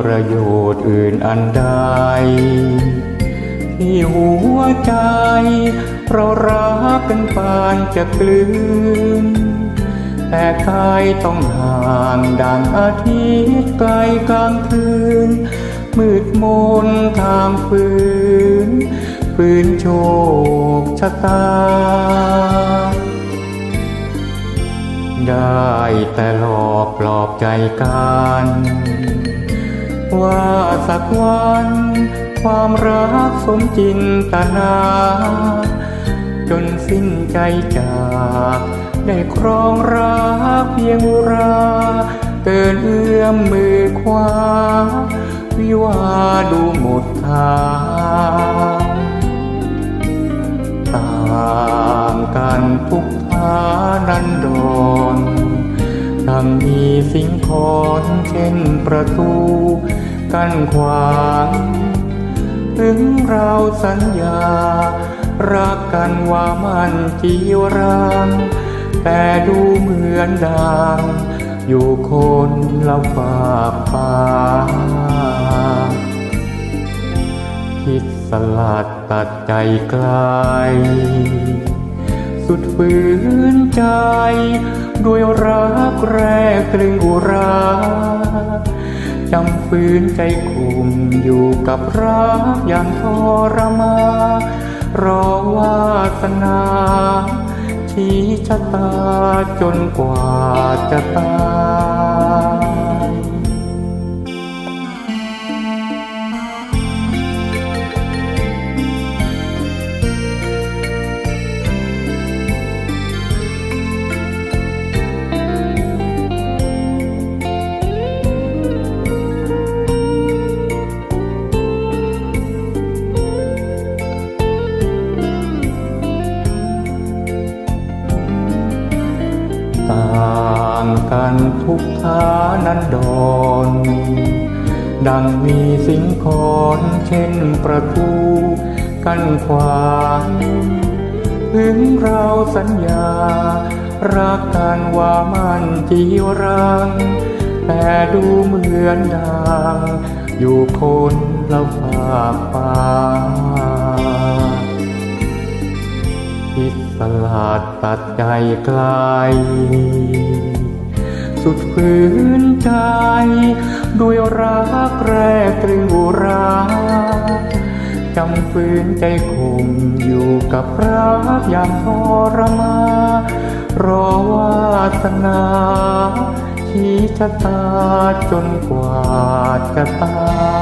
ประโยชน์อื่นอันใดที่หัวใจเรารักกันปานจะกลืน แต่กายต้องห่างดังอาทิตย์ไกลกลางคืน มืดมนทางฝืนฝืนโชคชะตา ได้แต่หลอกปลอบใจกัน สักวัน ความรักสมจินตนา จนสิ้นใจจากได้ครองรักเพียงอุราเกินเอื้อมมือขวาวิวาดูหมดทางต่างกันทุกฐานันด รต่งมีสิ่งของเช่นประตูกั้นขวางถึงเราสัญญา รักกันว่ามันจีรังแต่ดูเหมือนดังอยู่คนละฝากฟ้าคิดสลัดตัดใจไกล สุดฝืนใจ ด้วยรักร กตรึงอุราจำฝืนใจคุมอยู่กับรักอย่างทรมารอวาสนาชี้ชะตาจนกว่าจะตาย ต่างกันทุกฐานันดรดังมีสิ่งของเช่นประตูกั้นขวางถึงเราสัญญา รักกันว่ามันจีรัง แต่ดูเหมือนดังอยู่คนละฝากฟ้า สลัดตัดใจไกล สุดฝืนใจ ด้วยรักแรกตรึงอุราจำฝืนใจคงอยู่กับรักอย่างทรมารอวาสนาชี้ชะตาจนกว่าจะตาย